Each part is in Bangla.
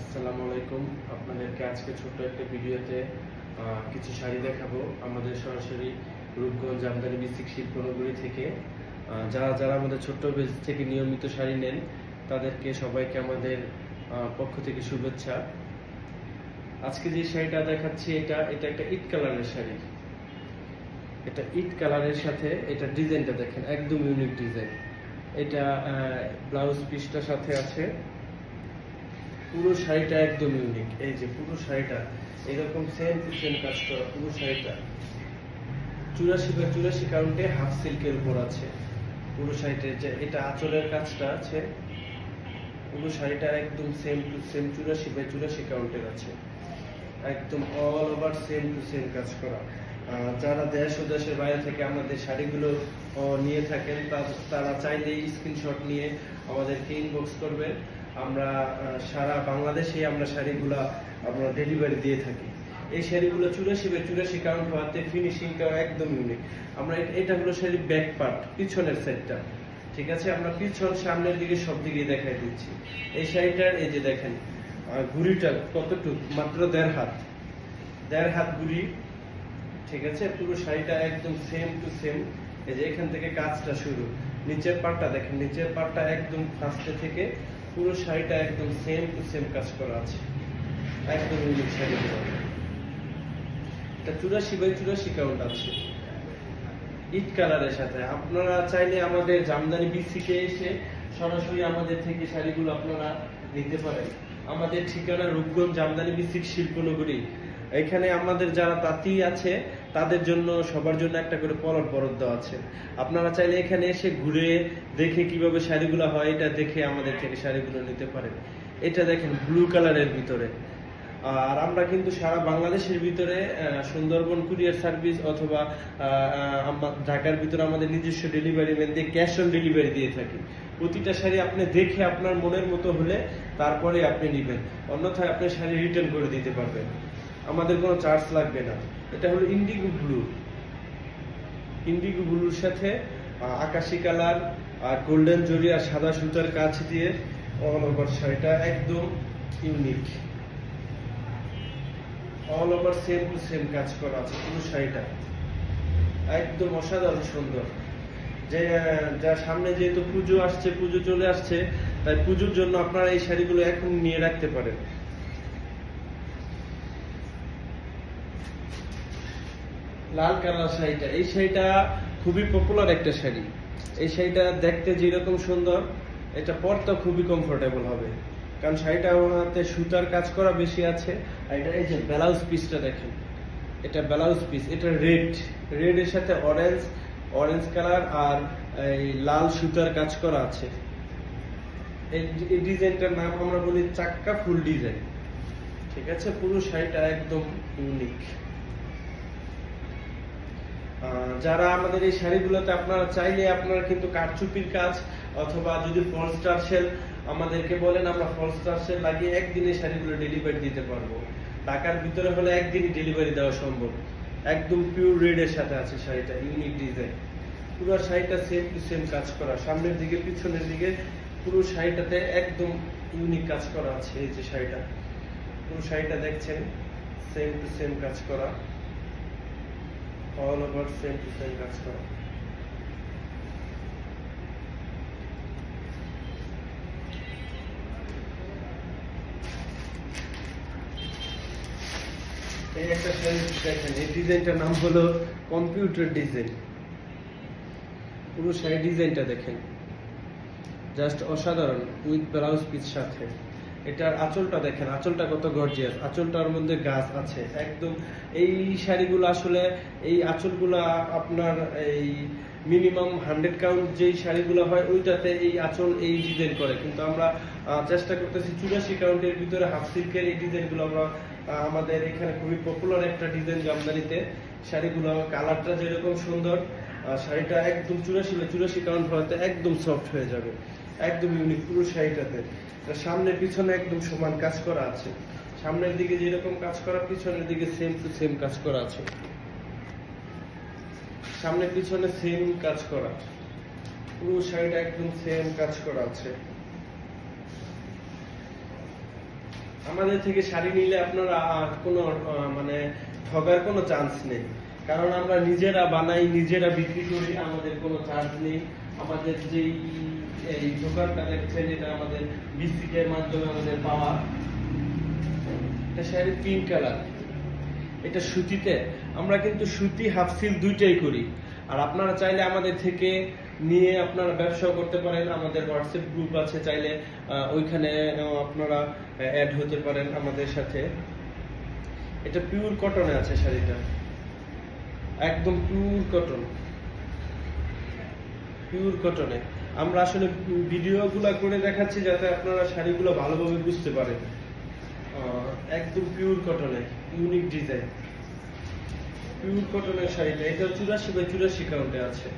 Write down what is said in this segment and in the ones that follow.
আসসালামু আলাইকুম। আপনাদেরকে আজকে ছোট্ট একটা ভিডিওতে কিছু শাড়ি দেখাবো। আমাদের সরাসরি রূপগঞ্জ আমদানি বিস্তিক শিল্পনগরী থেকে। যারা যারা আমাদের ছোট্ট পেজ থেকে নিয়মিত শাড়ি নেন, তাদেরকে সবাইকে আমাদের পক্ষ থেকে শুভেচ্ছা। আজকে যে শাড়িটা দেখাচ্ছি, এটা এটা একটা ইট কালারের শাড়ি। এটা ইট কালারের সাথে এটা ডিজাইনটা দেখেন, একদম ইউনিক ডিজাইন। এটা ব্লাউজ পিসটার সাথে আছে। পুরো শাড়িটা একদম ইউনিক এই যে পুরো শাড়িটা, এরকম সেম টু সেম কাজ করা পুরো শাড়িটা। চুরাশি বা চুরাশি কাউন্টে হাফ সিল্কের উপর আছে পুরো শাড়িটা। যে এটা আঁচলের কাজটা আছে। পুরো শাড়িটা একদম সেম টু সেম চুরাশি বাই চুরাশি কাউন্টের আছে। একদম all over same to same কাজ করা। যারা দেশ ও দেশের বাইরে থেকে আমাদের শাড়িগুলো নিয়ে থাকেন, তারা চাইলে স্ক্রিনশট নিয়ে আমাদেরকে ইনবক্স করবেন আমরা সারা বাংলাদেশে আমরা শাড়িগুলো আমরা ডেলিভারি দিয়ে থাকি। এই শাড়িগুলো চুরাশি বাই চুরাশি কাউন্ট হওয়াতে ফিনিশিংটাও একদম ইউনিক আমরা এটা হলো শাড়ির ব্যাক পার্ট পিছনের সেটটা ঠিক আছে? আমরা পিছন সামনের দিকে সব দিকে দেখাই দিচ্ছি। এই শাড়িটার, এই যে দেখেন ঘুড়িটা কতটুক? মাত্র দেড় হাত। দেড় হাত ঘুড়ি। ঠিক আছে? পুরো শাড়িটা একদম সেম টু সেম এই যে এখান থেকে কাজটা শুরু। নিচের পাটটা দেখেন, নিচের পাটটা একদম ফার্স্টে থেকে পুরো শাড়িটা একদম সেম টু সেম কাজ করা আছে। একদম ইউনিক শাড়ি এটা চুরাশি বাই চুরাশি কাউন্ট আছে। ইট কালারের সাথে। আপনারা চাইলে আমাদের জামদানি বিসিকে এসে সরাসরি আমাদের থেকে শাড়িগুলো আপনারা নিতে পারেন। আমাদের ঠিকানা রূপগঞ্জ জামদানি বিসিক শিল্পনগরী। এখানে আমাদের যারা তাঁতি আছে, তাদের জন্য, সবার জন্য একটা করে পলট বরাদ্দ আছে। আপনারা চাইলে এখানে এসে ঘুরে দেখে কীভাবে শাড়িগুলো হয়, এটা দেখে আমাদের থেকে শাড়িগুলো নিতে পারেন। এটা দেখেন ব্লু কালারের ভিতরে। আর আমরা কিন্তু সারা বাংলাদেশের ভিতরে সুন্দরবন কুরিয়ার সার্ভিস অথবা ঢাকার ভিতরে আমাদের নিজস্ব ডেলিভারি ম্যান দিয়ে ক্যাশ অন ডেলিভারি দিয়ে থাকি। প্রতিটা শাড়ি আপনি দেখে আপনার মনের মতো হলে তারপরে আপনি নেবেন। অন্যথায় আপনি শাড়ি রিটার্ন করে দিতে পারবেন। আমাদের কোনো চার্জ লাগবে না। এটা হলো ইন্ডিগো ব্লু ইন্ডিগো ব্লুর সাথে আকাশি কালার আর গোল্ডেন জরি আর সাদা সুতার কাজ দিয়ে অল ওভার শাড়িটা একদম unique all over same to same কাজ করা আছে, পুরো শাড়িটা। একদম অসাধারণ সুন্দর। যে, যা সামনে যেহেতু পুজো আসছে, পুজো চলে আসছে, তাই পুজোর জন্য আপনারা এই শাড়িগুলো এখন নিয়ে রাখতে পারেন। লাল কালার শাড়িটা। এই শাড়িটা খুবই পপুলার একটা শাড়ি। এই শাড়িটা দেখতে যেরকম সুন্দর, এটা পরতে খুবই কমফোর্টেবল হবে। কারণ শাড়িটা ওনাতে সুতার কাজ করা বেশি আছে, আর এটা এই যে ব্লাউজ পিসটা দেখেন। এটা ব্লাউজ পিস এটা রেড রেড এর সাথে অরেঞ্জ অরেঞ্জ কালার আর এই লাল সুতার কাজ করা আছে। এই ডিজাইনটার নাম আমরা বলি চাক্কা ফুল ডিজাইন। ঠিক আছে? পুরো শাড়িটা একদম ইউনিক যারা আমাদের এই শাড়িগুলোতে আপনারা চাইলে আপনারা কিন্তু কারচুপির কাজ অথবা যদি ফলস টার্সেল আমাদেরকে বলেন, আমরা ফলস টার্সেল লাগিয়ে একদিনে শাড়িগুলো ডেলিভারি দিতে পারব। ঢাকার ভিতরে হলে একদিনই ডেলিভারি দেওয়া সম্ভব। একদম পিওর রেড এর সাথে আছে শাড়িটা ইউনিক ডিজাইন পুরো শাড়িটা সেম টু সেম কাজ করা। সামনের দিকে, পিছনের দিকে পুরো শাড়িটাতে একদম ইউনিক কাজ করা আছে এই যে শাড়িটা। পুরো শাড়িটা দেখছেন সেম টু সেম কাজ করা। All over same to same কাজ করা এই একটা দেখেন, এই ডিজাইনটার নাম হলো কম্পিউটার ডিজাইন পুরো শাড়ি ডিজাইনটা দেখেন। জাস্ট অসাধারণ উইথ ব্লাউজ পিস সাথে। এটার আঁচলটা দেখেন, আঁচলটা কত গর্জিয়াস আঁচলটার মধ্যে গাছ আছে। একদম এই শাড়িগুলো আসলে, এই আঁচলগুলো আপনার এই মিনিমাম হান্ড্রেড কাউন্ট যেই শাড়িগুলো হয়, ওইটাতে এই আঁচল এই ডিজাইন করে। কিন্তু আমরা চেষ্টা করতেছি চুরাশি কাউন্টের ভিতরে হাফ সিল্কের এই ডিজাইনগুলো আমরা আমাদের এখানে খুবই পপুলার একটা ডিজাইন জামদানিতে। শাড়িগুলো কালারটা যেরকম সুন্দর শাড়িটা একদম চুরাশি চুরাশি কাউন্ট হওয়াতে একদম সফট হয়ে যাবে। একদম ইউনিক পুরো শাড়িটাতে। আর সামনে, পিছনে একদম সমান কাজ করা আছে। সামনের দিকে যেরকম কাজ করা, পিছনের দিকে সেম টু সেম কাজ করা আছে। সামনে, পিছনে সেম কাজ করা পুরো শাড়িটা একদম সেম কাজ করা আছে। আমাদের থেকে শাড়ি নিলে আপনারা কোনো মানে ঠগার কোনো চান্স নেই। কারণ আমরা নিজেরা বানাই, নিজেরা বিক্রি করি, আমাদের কোনো চার্জ নেই। আমাদের যেই এই দোকানটা দেখছেন এটা আমাদের বিসিকের মাধ্যমে আমাদের পাওয়া, এটা শাড়ি পিঙ্ক কালার এটা সুতিতে। আমরা কিন্তু সুতি হাফ সিল দুইটাই করি। আর আপনারা চাইলে আমাদের থেকে নিয়ে আপনারা ব্যবসা করতে পারেন। আমাদের হোয়াটসঅ্যাপ গ্রুপ আছে, চাইলে ওইখানে আপনারা অ্যাড হতে পারেন আমাদের সাথে। এটা পিওর কটনে আছে শাড়িটা। একদম পিওর কটন পিওর কটনে আমরা আসলে ভিডিওগুলো করে দেখাচ্ছি যাতে আপনারা শাড়িগুলো ভালোভাবে বুঝতে পারেন। একদম পিওর কটনে ইউনিক ডিজাইন পিওর কটনের শাড়িটা, এটা চুরাশি বাই চুরাশি কাউন্টে আছে।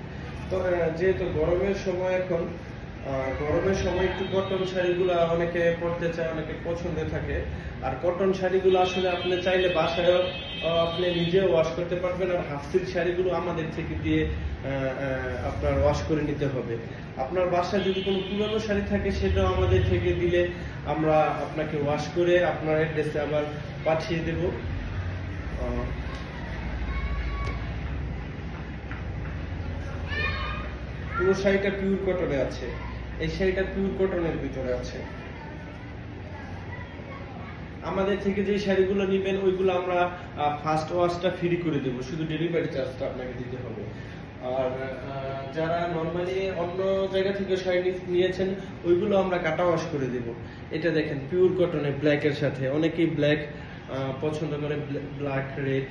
তো যেহেতু গরমের সময় এখন গরমের সময় একটু কটন শাড়িগুলো অনেকে পরতে চায়, অনেকে পছন্দ থাকে। আর কটন শাড়িগুলো আসলে আপনি চাইলে বাসায়ও আপনি নিজে ওয়াশ করতে পারবেন আর হাফ সিল্ক শাড়িগুলো আমাদের থেকে দিয়ে আপনার ওয়াশ করে নিতে হবে। আপনার বাসায় যদি কোনো পুরনো শাড়ি থাকে, সেটাও আমাদের থেকে দিলে আমরা আপনাকে ওয়াশ করে আপনার অ্যাড্রেসে আবার পাঠিয়ে দেব। পুরো শাড়িটা পিওর কটনে আছে। এই শাড়িটা পিওর কটনের ভিতরে আছে। আমাদের থেকে যে শাড়িগুলো নেবেন, ওইগুলো আমরা ফার্স্ট ওয়াশটা ফ্রি করে দেবো। শুধু ডেলিভারি চার্জটা আপনাকে দিতে হবে। আর যারা নর্মালি অন্য জায়গা থেকে শাড়ি নিয়েছেন, ওইগুলো আমরা কাটা ওয়াশ করে দেব। এটা দেখেন পিওর কটনে ব্ল্যাকের সাথে। অনেকেই ব্ল্যাক পছন্দ করে ব্ল্যাক রেড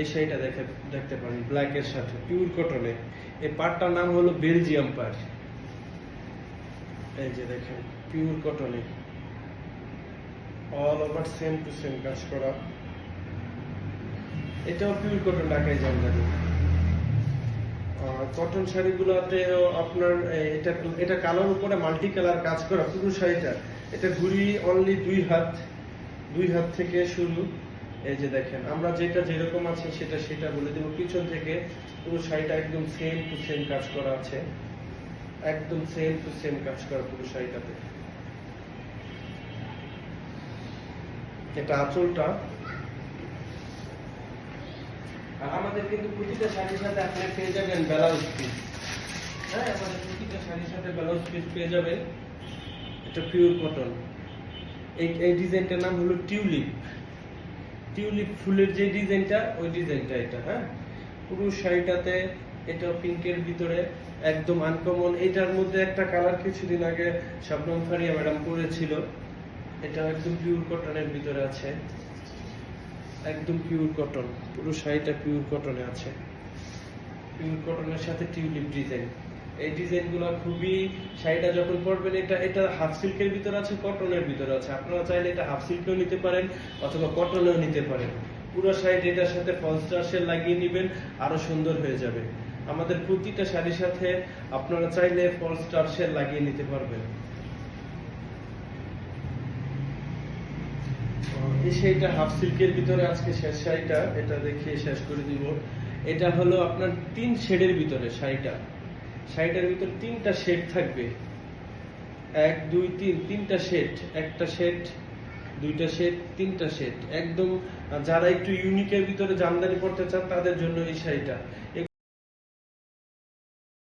এই শাড়িটা দেখে, দেখতে পারেন ব্ল্যাক এর সাথে পিওর কটনে এই পাটটার নাম হলো বেলজিয়াম পাট এই যে দেখেন pure কটনে all over same to same কাজ করা। এটাও পিওর কটন ঢাকায় জামদানি কটন শাড়িগুলোতে আপনার এটা এটা কালোর উপরে মাল্টি কালার কাজ করা, পুরো শাড়িটা। এটা ঘুরি অনলি দুই হাত দুই হাত থেকে শুরু। এই যে দেখেন, আমরা যেটা যেরকম আছে সেটা সেটা বলে দেবো। পিছন থেকে পুরো শাড়িটা একদম সেম টু সেম কাজ করা আছে। একদম সেম টু সেম কাজ করা পুরো শাড়িটাতে। এটা আঁচলটা। আমাদের কিন্তু প্রতিটা শাড়ির সাথে আপনি পেয়ে যাবেন ব্লাউজ পিস হ্যাঁ আমাদের প্রতিটা শাড়ির সাথে ব্লাউজ পিস পেয়ে যাবেন এটা পিওর কটন এই এই ডিজাইনটার নাম হলো টিউলিপ টিউলিপ ফুলের যে ডিজাইনটা, ওই ডিজাইনটা এটা হ্যাঁ? পুরো শাড়িটাতে এটা পিঙ্কের ভিতরে, একদম আনকমন এটার মধ্যে একটা কালার কিছুদিন আগে শবনম ফারিয়া ম্যাডাম করেছিল এটা একদম পিওর কটনের ভিতরে আছে। একদম পিওর কটন পুরো শাড়িটা পিওর কটনে আছে। পিওর কটনের সাথে টিউলিপ ডিজাইন এই ডিজাইনগুলো খুবই, শাড়িটা যখন পরবেন, এটা এটা হাফ সিল্কের ভিতরে আছে কটনের ভিতরে আছে। আপনারা চাইলে এটা হাফ সিল্কেও নিতে পারেন, অথবা কটনেও নিতে পারেন। পুরো শাড়ি এটার সাথে ফলস টার্সেল লাগিয়ে নেবেন, আরও সুন্দর হয়ে যাবে। আমাদের প্রতিটা শাড়ির সাথে আপনারা চাইলে ফলস টার্সেল লাগিয়ে নিতে পারবেন। শাড়িটা হাফ সিল্কের ভিতরে আজকে শেষ শাড়িটা, এটা দেখিয়ে শেষ করে দিব। এটা হলো আপনার তিন শেডের ভিতরে শাড়িটা। শাড়িটার ভিতরে তিনটা শেড থাকবে। এক, দুই, তিন, তিনটা শেড, একটা শেড, দুইটা শেড, তিনটা শেড। একদম যারা একটু ইউনিকের ভিতরে জামদানি পড়তে চান, তাদের জন্য এই শাড়িটা।